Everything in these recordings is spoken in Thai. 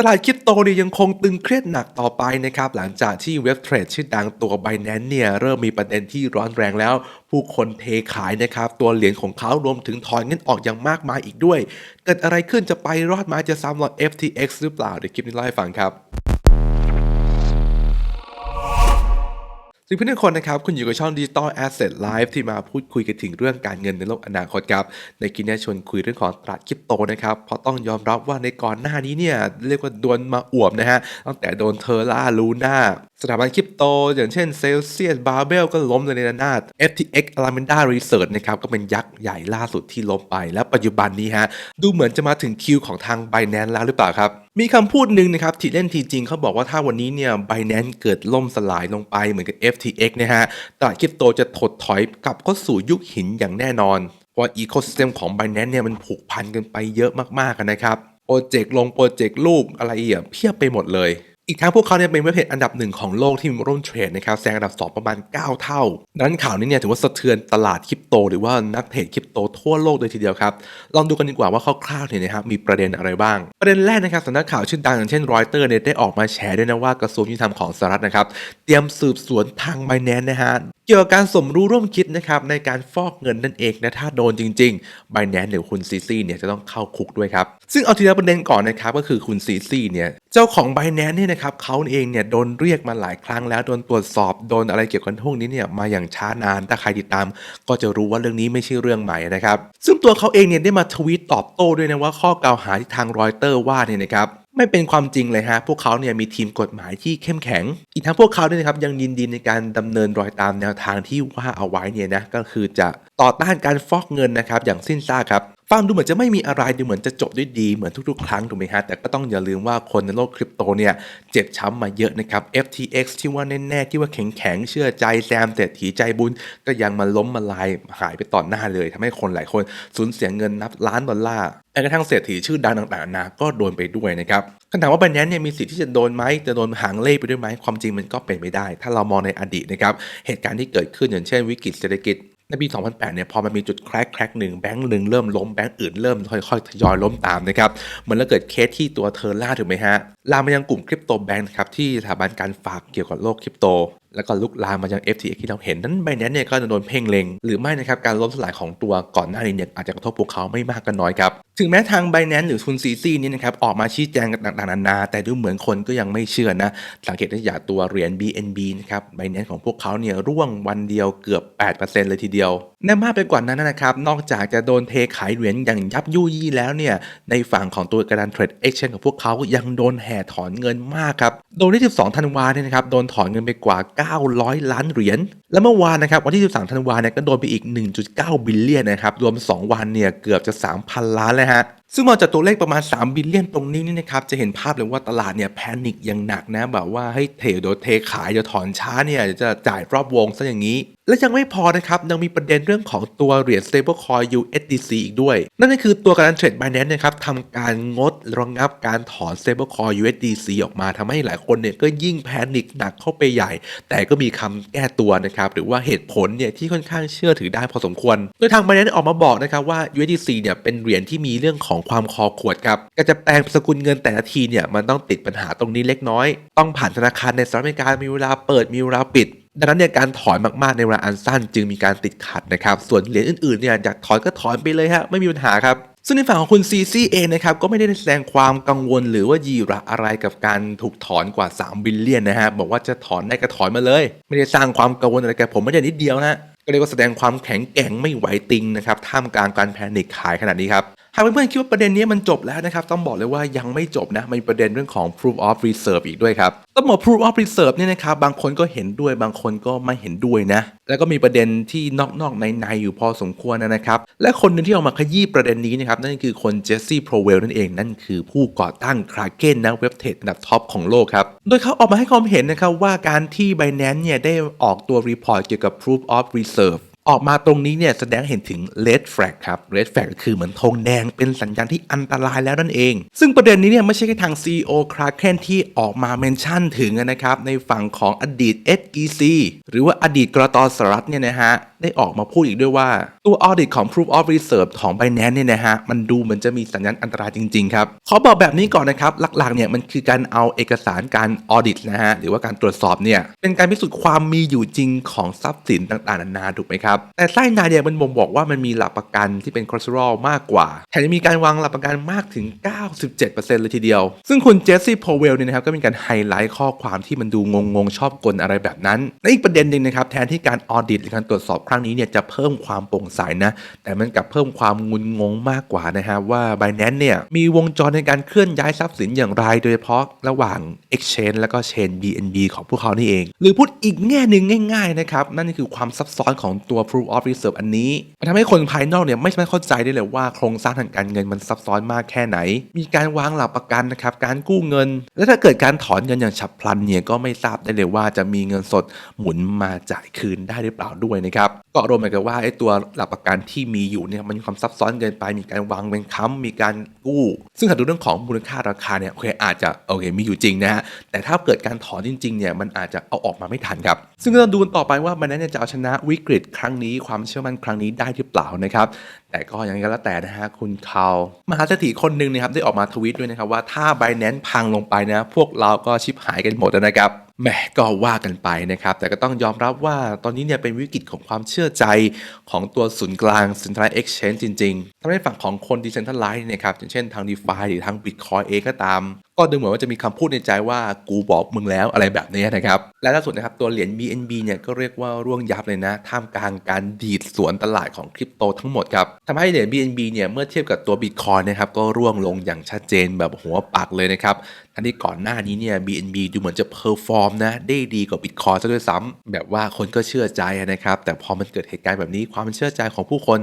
ตลาดคริปโตเนี่ยยังคงตึงเครียดหนักต่อไปนะครับ หลังจากที่เว็บเทรดชื่อดังตัว Binance เนี่ยเริ่มมีประเด็นที่ร้อนแรงแล้ว ผู้คนเทขายนะครับ ตัวเหรียญของเขารวมถึงถอนเงินออกอย่างมากมายอีกด้วย เกิดอะไรขึ้นจะไปรอดมาจะซ้ำรอด FTX หรือเปล่า เดี๋ยวคลิปนี้เล่าให้ฟังครับ สวัสดีเพื่อนทุกคนนะครับ คุณอยู่กับช่อง Digital Asset Live ที่มาพูดคุยกันถึงเรื่องการเงินในโลกอนาคตครับ ในคลิปนี้ชวนคุยเรื่องของตลาดคริปโตนะครับ เพราะต้องยอมรับว่าในก่อนหน้านี้เนี่ยเรียกว่าโดนมาอวมนะฮะ ตั้งแต่โดนเทอร่าลูน่าสถาบันคริปโต อย่างเช่น Celsius Barbell ก็ล้มเลยในนาด FTX Alameda Research นะครับก็เป็นยักษ์ใหญ่ล่าสุดที่ล้มไป และปัจจุบันนี้ฮะดูเหมือนจะมาถึงคิวของทาง Binance แล้วหรือเปล่าครับ มีคำพูดหนึ่งนะครับที่เล่นทีจริงเขาบอกว่าถ้าวันนี้เนี่ยบ i n a n c e เกิดล่มสลายลงไปเหมือนกับ FTX นะฮะตลาดคริปโตจะถดถอยกลับเข้าสู่ยุคหินอย่างแน่นอน เพราะอีโคซิสเต็มของ Binance เนี่ยมันผูกพันกันไปเยอะมากๆกันนะครับโปรเจกต์ลงโปรเจกต์ลูกอะไรอีกอเพียบไปหมดเลย อีกทั้งพวกเขาเนี่ยเป็นเว็บเพจอันดับหนึ่งของโลกที่มีร่วมเทรดนะครับแซงอันดับ 2 ประมาณ 9 เท่าดังนั้นข่าวนี้เนี่ยถือว่าสะเทือนตลาดคริปโต หรือว่านักเทรดคริปโตทั่วโลกเลยทีเดียวครับ ลองดูกันดีกว่าว่าคร่าวๆเนี่ยนะครับมีประเด็นอะไรบ้าง ประเด็นแรกนะครับสำนักข่าวชื่อดังอย่างเช่นรอยเตอร์เนี่ยได้ออกมาแชร์ด้วยนะว่ากระทรวงยุติธรรมของสหรัฐนะครับเตรียมสืบสวนทางไบแนนนะฮะเกี่ยวกับการสมรู้ร่วมคิดนะครับในการฟอกเงินนั่นเองนะถ้าโดนจริงๆไบแนนหรือคุณซีซีเนี่ยจะต้องเข้าคุกด้วยครับ ซึ่งเอาทีละประเด็นก่อนนะครับก็คือคุณซีซีเนี่ยเจ้าของไบแนนเนี่ยนะครับเขาเองเนี่ยโดนเรียกมาหลายครั้งแล้วโดนตรวจสอบโดนอะไรเกี่ยวกับพวกนี้เนี่ยมาอย่างช้านานถ้าใครติดตาม ก็จะรู้ว่าเรื่องนี้ไม่ใช่เรื่องใหม่นะครับซึ่งตัวเขาเองเนี่ยได้มาทวีตตอบโต้ด้วยนะว่าข้อกล่าวหาที่ทางรอยเตอร์ว่าเนี่ยนะครับ ไม่เป็นความจริงเลยฮะ พวกเขาเนี่ยมีทีมกฎหมายที่เข้มแข็ง อีกทั้งพวกเขาเนี่ยนะครับยังยินดีในการดำเนินรอยตามแนวทางที่ว่าเอาไว้เนี่ยนะ ก็คือจะต่อต้านการฟอกเงินนะครับอย่างสิ้นซากครับ ฟังดูเหมือนจะไม่มีอะไรดูเหมือนจะจบด้วยดีเหมือนทุกๆ ครั้งถูกไหมฮะแต่ก็ต้องอย่าลืมว่าคนในโลกคริปโตเนี่ยเจ็บช้ำมาเยอะนะครับ FTX ที่ว่าแน่ๆที่ว่าแข็งๆเชื่อใจแซมเศรษฐีใจบุญ ก็ยังมาล้มมาลายหายไปต่อหน้าเลยทำให้คนหลายคนสูญเสียเงินนับล้านดอลลาร์แม้กระทั่งเศรษฐีชื่อดังต่างๆนานาก็โดนไปด้วยนะครับคำถามว่า Binance เนี่ยมีสิทธิ์ที่จะโดนไหมจะโดนหางเล่ไปด้วยไหมความจริงมันก็เป็นไม่ได้ ถ้าเรามองในอดีตนะครับเหตุการณ์ที่เกิดขึ้นอย่างเช่นวิกฤตเศรษฐกิจ ในปี 2008 เนี่ยพอมันมีจุดแครกแครกหนึ่งแบงก์หนึ่งเริ่มล้มแบงก์อื่นเริ่มค่อยๆทยอยล้มตามนะครับเหมือนแล้วเกิดเคสที่ตัวเทอร์ล่าถูกไหมฮะลามไปยังกลุ่มคริปโตแบงก์นะครับที่สถาบันการฝากเกี่ยวกับโลกคริปโต แล้วก็ลุกลามมายัง FTX ที่เราเห็นนั้นไบแนนเนี่ยก็จะโดนเพ่งเลงหรือไม่นะครับการล้มสลายของตัวก่อนหน้านี้เนี่ยอาจจะกระทบพวกเขาไม่มากก็น้อยครับถึงแม้ทางไบแนนหรือทุนซีซีนี่นะครับออกมาชี้แจงต่างๆนานา แต่ดูเหมือนคนก็ยังไม่เชื่อนะ สังเกตได้จากตัวเหรียญ BNB นะครับไบแนนของพวกเขาเนี่ยร่วงวันเดียวเกือบ 8%เลยทีเดียวแน่มากไปกว่านั้นนะครับ นอกจากจะโดนเทขายเหรียญอย่างยับยุยี่แล้วเนี่ยในฝั่งของตัวการะดานเทรดเอ็กชแนนของพวกเขายังโดนแห่ถอนเงินมากครับ โดนที่ 12 ธันวาเนี่ยนะครับโดนถอนเงินไปกว่า 900 ล้านเหรียญ และเมื่อวานนะครับวันที่ 13 ธันวาเนี่ยก็โดนไปอีก 1.9 บิลเลียนนะครับรวม 2 วันเนี่ยเกือบจะ 3,000 ล้านเลยฮะซึ่งมองจากตัวเลขประมาณ 3 บิลเลียนตรงนี้นี่นะครับ จะเห็นภาพเลยว่าตลาดเนี่ยแพนิคอย่างหนักนะ แบบว่าให้เทโดนเทขายจะถอนช้าเนี่ยจะจ่ายรอบวงซะอย่างนี้ และยังไม่พอนะครับ ยังมีประเด็นเรื่องของตัวเหรียญ stablecoin USDC อีกด้วย นั่นก็คือตัวการเทรด Binance นะครับทำการงดระงับการถอน stablecoin USDC ออกมาทำให้หลายคนเนี่ยก็ยิ่งแพนิคหนักเข้าไปใหญ่ แต่ก็มีคำแก้ตัวนะครับหรือว่าเหตุผลเนี่ยที่ค่อนข้างเชื่อถือได้พอสมควร โดยทาง Binance ออกมาบอกนะครับว่า USDC เนี่ยเป็นเหรียญที่มีเรื่องของของความคอขวดครับการจะแปลงสกุลเงินแต่ละทีเนี่ยมันต้องติดปัญหาตรงนี้เล็กน้อย ต้องผ่านธนาคารในสหรัฐอเมริกามีเวลาเปิดมีเวลาปิดดังนั้นเนี่ยการถอนมากๆในเวลาอันสั้นจึงมีการติดขัดนะครับส่วนเหรียญอื่นๆเนี่ยอยากถอนก็ถอนไปเลยฮะไม่มีปัญหาครับซึ่งในฝั่งของคุณซีซีเองนะครับก็ไม่ได้แสดงความกังวลหรือว่ายีระอะไรกับการถูกถอนกว่า 3 บิลเลียนนะฮะบอกว่าจะถอนได้ก็ถอนมาเลย ไม่ได้สร้างความกังวลอะไรแกผมไม่ได้นิดเดียวนะก็เรียกว่าแสดงความแข็งแกร่งไม่ไหวติงนะครับท่ามกลางการแพนิคขายขนาดนี้ครับ หากเพื่อนๆคิดว่าประเด็นนี้มันจบแล้วนะครับ ต้องบอกเลยว่ายังไม่จบนะมีประเด็นเรื่องของ proof of reserve อีกด้วยครับต้องบอก proof of reserve เนี่ยนะครับบางคนก็เห็นด้วยบางคนก็ไม่เห็นด้วยนะ แล้วก็มีประเด็นที่นอกๆในๆอยู่พอสมควรนะครับ และคนหนึ่งที่ออกมาขยี้ประเด็นนี้นะครับ นั่นคือคนเจสซี่โพรเวลนั่นเองนั่นคือผู้ก่อตั้ง Kraken นะเว็บเทรดอันดับท็อปของโลกครับ โดยเขาออกมาให้ความเห็นนะครับว่าการที่ Binance เนี่ยได้ออกตัวรีพอร์ตเกี่ยวกับ proof of reserve ออกมาตรงนี้เนี่ยแสดงเห็นถึง red flag ครับ red flag ก็คือเหมือนธงแดงเป็นสัญญาณที่อันตรายแล้วนั่นเอง ซึ่งประเด็นนี้เนี่ยไม่ใช่แค่ทาง CEO คราเคนที่ออกมาเมนชั่นถึงนะครับในฝั่งของอดีต SEC หรือว่าอดีตกรตสหรัฐเนี่ยนะฮะได้ออกมาพูดอีกด้วยว่า ตัว audit ของ proof of reserve ของ Binance เนี่ยนะฮะมันดูเหมือนจะมีสัญญาณอันตรายจริงๆครับขอบอกแบบนี้ก่อนนะครับหลักๆเนี่ยมันคือการเอาเอกสารการ audit นะฮะหรือว่าการตรวจสอบเนี่ยเป็นการพิสูจน์ความมีอยู่จริงของทรัพย์สินต่างๆนานาถูกไหมครับแต่ไส้ในเนี่ยมันบ่งบอกว่ามันมีหลักประกันที่เป็น collateral มากกว่าแถมยังมีการวางหลักประกันมากถึง 97%เลยทีเดียว ซึ่งคุณเจสซี่พอเวลเนี่ยนะครับก็มีการไฮไลท์ข้อความที่มันดูงงๆชอบกลอะไรแบบนั้นและอีกประเด็นหนึ่งนะครับแทนที่การออดิตหรือการตรวจสอบครั้งนี้เนี่ยจะเพิ่มความโปร่งใสนะแต่มันกลับเพิ่มความงุนงงมากกว่านะฮะว่า Binance เนี่ยมีวงจรในการเคลื่อนย้ายทรัพย์สินอย่างไร โดยเฉพาะระหว่าง Exchange แล้วก็ Chain BNB ของพวกเขานี่เอง หรือพูดอีกแง่หนึ่งง่าย ๆ นะครับ นั่นคือความซับซ้อนของตัว Proof of Reserve อันนี้มันทำให้คนภายนอกเนี่ยไม่สามารถเข้าใจได้เลยว่าโครงสร้างทางการเงินมันซับซ้อนมากแค่ไหน มีการวางหลักประกันนะครับการกู้เงิน และถ้าเกิดการถอนเงินอย่างฉับพลันเนี่ยก็ไม่ทราบได้เลยว่าจะมีเงินสดหมุนมาจ่ายคืนได้หรือเปล่าด้วยนะครับก็รวมไปกับว่าไอ้ตัวหลักประกันที่มีอยู่เนี่ยมันมีความซับซ้อนเกินไป มีการวางเป็นค้ำมีการกู้ ซึ่งหากดูเรื่องของมูลค่าราคาเนี่ยโอเคอาจจะโอเคมีอยู่จริงนะฮะแต่ถ้าเกิดการถอนจริงๆเนี่ยมันอาจจะเอาออกมาไม่ทันครับ ซึ่งก็ต้องดูกันต่อไปว่ามันนั้นจะเอาชนะวิกฤตครั้งนี้ความเชื่อมั่นครั้งนี้ได้หรือเปล่านะครับแต่ก็อย่างไรก็แล้วแต่นะฮะคุณคาวมหาเศรษฐีคนหนึ่งนะครับได้ออกมาทวีตด้วยนะครับว่าถ้า b บ n a n c e พังลงไปนะพวกเราก็ชิบหายกันหมดแล้วนะครับแหมก็ว่ากันไปนะครับ แต่ก็ต้องยอมรับว่าตอนนี้เนี่ยเป็นวิกฤตของความเชื่อใจของตัวศูนย์กลาง Central Exchange จริงๆทำให้ฝั่งของคน Decentralized เนะครับอย่างเช่นทาง DeFi หรือทาง Bitcoin เองก็ตาม ก็ดูเหมือนว่าจะมีคำพูดในใจว่ากูบอกมึงแล้วอะไรแบบนี้นะครับ และล่าสุดนะครับตัวเหรียญ BNB เนี่ยก็เรียกว่าร่วงยับเลยนะ ท่ามกลางการดีดสวนตลาดของคริปโตทั้งหมดครับทำให้เหรียญ BNB เนี่ยเมื่อเทียบกับตัว Bitcoin นะครับก็ร่วงลงอย่างชัดเจนแบบหัวปักเลยนะครับทั้งที่ก่อนหน้านี้เนี่ย BNB ดูเหมือนจะเพอร์ฟอร์มนะได้ดีกว่า Bitcoin ซะด้วยซ้ำแบบว่าคนก็เชื่อใจนะครับแต่พอมันเกิดเหตุการณ์แบบนี้ความเชื่อใจของผู้คน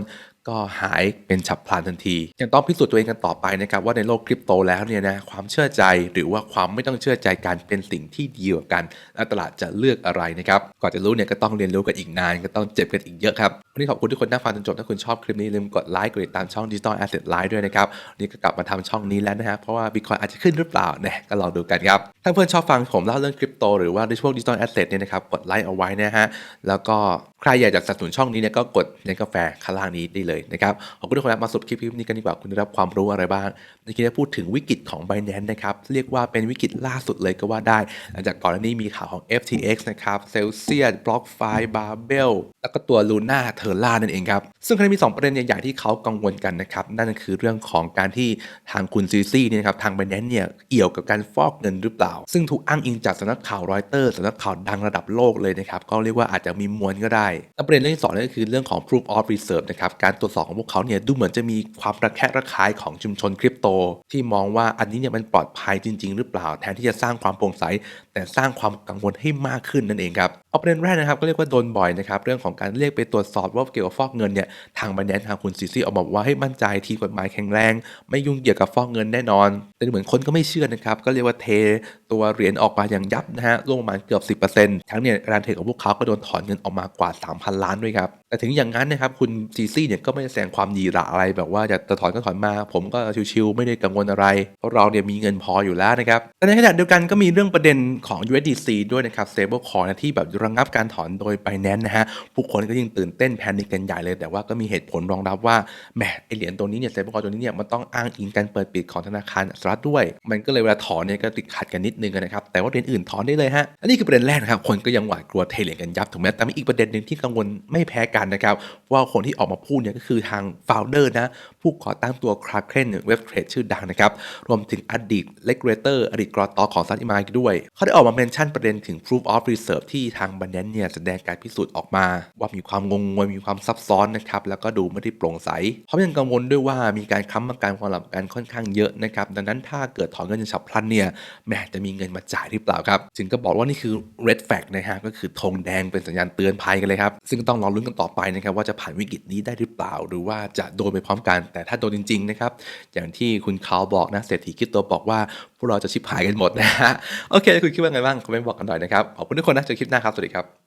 ก็หายเป็นฉับพลันทันที ยังต้องพิสูจน์ตัวเองกันต่อไปนะครับว่าในโลกคริปโตแล้วเนี่ยนะความเชื่อใจหรือว่าความไม่ต้องเชื่อใจกันเป็นสิ่งที่ดีกว่ากันและตลาดจะเลือกอะไรนะครับก่อนจะรู้เนี่ยก็ต้องเรียนรู้กันอีกนาน ก็ต้องเจ็บกันอีกเยอะครับวันนี้ขอบคุณทุกคนที่ฟังจนจบถ้าคุณชอบคลิปนี้อย่าลืมกดไลค์กดติดตามช่อง Digital Asset Live ด้วยนะครับนี่ก็กลับมาทำช่องนี้แล้วนะฮะเพราะว่า Bitcoin อาจจะขึ้นหรือเปล่าเนี่ยก็ลองดูกันครับถ้าเพื่อนชอบฟังผมเล่าเรื่องคริปโตหรือว่าในช่วง Digital Asset เนี่ยนะครับกดไลค์เอาไว้นะฮะแล้วก็ ใครอยากจะสนับสนุนช่องนี้เนี่ยก็กดในกาแฟข้างล่างนี้ได้เลยนะครับขอบคุณทุกคนรับมาสรุปคลิปนี้กันดีกว่าคุณได้รับความรู้อะไรบ้างในคลิปนี้พูดถึงวิกฤตของ Binance นะครับเรียกว่าเป็นวิกฤตล่าสุดเลยก็ว่าได้ หลังจากก่อนหน้านี้มีข่าวของ FTX นะครับ Celsius BlockFi Barbell แล้วก็ตัว Luna Terra นั่นเองครับ ซึ่งครั้งนี้มี 2 ประเด็นใหญ่ๆที่เขากังวลกันนะครับ นั่นคือเรื่องของการที่ทางคุณซีซี่เนี่ยนะครับทาง Binance เนี่ยเอี่ยวกับการฟอกเงินหรือเปล่า ซึ่งถูกอ้างอิงจากสำนักข่าวรอยเตอร์สำนักข่าวดังระดับโลกเลยนะครับก็เรียกว่าอาจจะมีมวลก็ได้และประเด็นเรื่องที่สองนั่นก็คือเรื่องของ proof of reserve นะครับการตรวจสอบของพวกเขาเนี่ยดูเหมือนจะมีความระแคะระคายของชุมชนคริปโต ที่มองว่าอันนี้เนี่ยมันปลอดภัยจริง ๆ หรือเปล่าแทนที่จะสร้างความโปร่งใสแต่สร้างความกังวลให้มากขึ้นนั่นเองครับเอาประเด็นแรกนะครับก็เรียกว่าโดนบ่อยนะครับเรื่องของการเรียกไปตรวจสอบว่าเกี่ยวกับฟอกเงินเนี่ยทางบันแดนทางคุณซีซีออกมาบอกว่าให้มั่นใจทีกฎหมายแข็งแรง ไม่ยุ่งเกี่ยวกับฟอกเงินแน่นอน แต่เหมือนคนก็ไม่เชื่อนะครับก็เรียกว่าเทตัวเหรียญออกมาอย่างยับนะฮะลงมาเกือบ 10%ทั้งเนี่ยการเทรดของพวกเขาก็โดนถอนเงินออกมากว่า 3,000 ล้านด้วยครับ แต่ถึงอย่างนั้นนะครับคุณซีซี่เนี่ยก็ไม่ได้แสดงความดีหระอะไรแบบว่าจะถอนก็ถอนมา ผมก็ชิวๆไม่ได้กังวลอะไร เพราะเราเนี่ยมีเงินพออยู่แล้วนะครับแต่ในขณะเดียวกันก็มีเรื่องประเด็นของ USDC ด้วยนะครับ stablecoin ที่แบบระงับการถอนโดย Binance นะฮะผู้คนก็ยิ่งตื่นเต้นแพนิคกันใหญ่เลย แต่ว่าก็มีเหตุผลรองรับว่าแหมไอเหรียญตัวนี้เนี่ย stablecoin ตัวนี้เนี่ยมันต้องอ้างอิงการเปิดปิดของธนาคารสหรัฐด้วย มันก็เลยเวลาถอนเนี่ยก็ติดขัดกันนิดนึงนะครับแต่ว่าเหรียญอื่นถอนได้เลยฮะอันนี้คือประเด็นแรกนะครับคนก็ยังหวาดกลัวเทเหรียญกันยับถูกไหมแต่มีอีกประเด็นหนึ่งที่กังวลไม่แพ้กันนะครับว่าคนที่ออกมาพูดเนี่ยก็คือทาง founder นะผู้ก่อตั้งตัว Kraken เว็บเทรดชื่อดังนะครับรวมถึงอดีต regulator อดีตกรอตอของซันอิมาด้วย เขาได้ออกมาเมนชั่นประเด็นถึง proof of reserve ที่ทางบันแดนเนี่ยแสดงการพิสูจน์ออกมา ว่ามีความงงงวยมีความซับซ้อนนะครับแล้วก็ดูไม่ได้โปร่งใสเพรายังกังวลด้วยว่ามีการค้ำประกันความหลับกันค่อนข้างเยอะนะครับดังนั้นถ้าเกิดถอนเงินฉับพลันเนี่ยแม้จะมีเงินมาจ่ายหรือเปล่าครับจึงก็บอกว่านี่คือ red flag นะฮะก็คือธงแดงเป็นสัญญาณเตือนภัยกันเลยครับซึ่งต้องรอลุ้นกันต่อไปนะครับว่าจะผ่านวิกฤตนี้ได้หรือเปล่า หรือว่าจะโดนไปพร้อมกัน แต่ถ้าโดนจริงๆนะครับอย่างที่คุณคาวบอกนะเศรษฐีคริปโตบอกว่า พวกเราจะชิบหายกันหมดนะฮะโอเค คุณคิดว่าไงบ้างคอมเมนต์บอกกันหน่อยนะครับขอบคุณทุกคนนะเจอคลิปหน้าครับสวัสดีครับ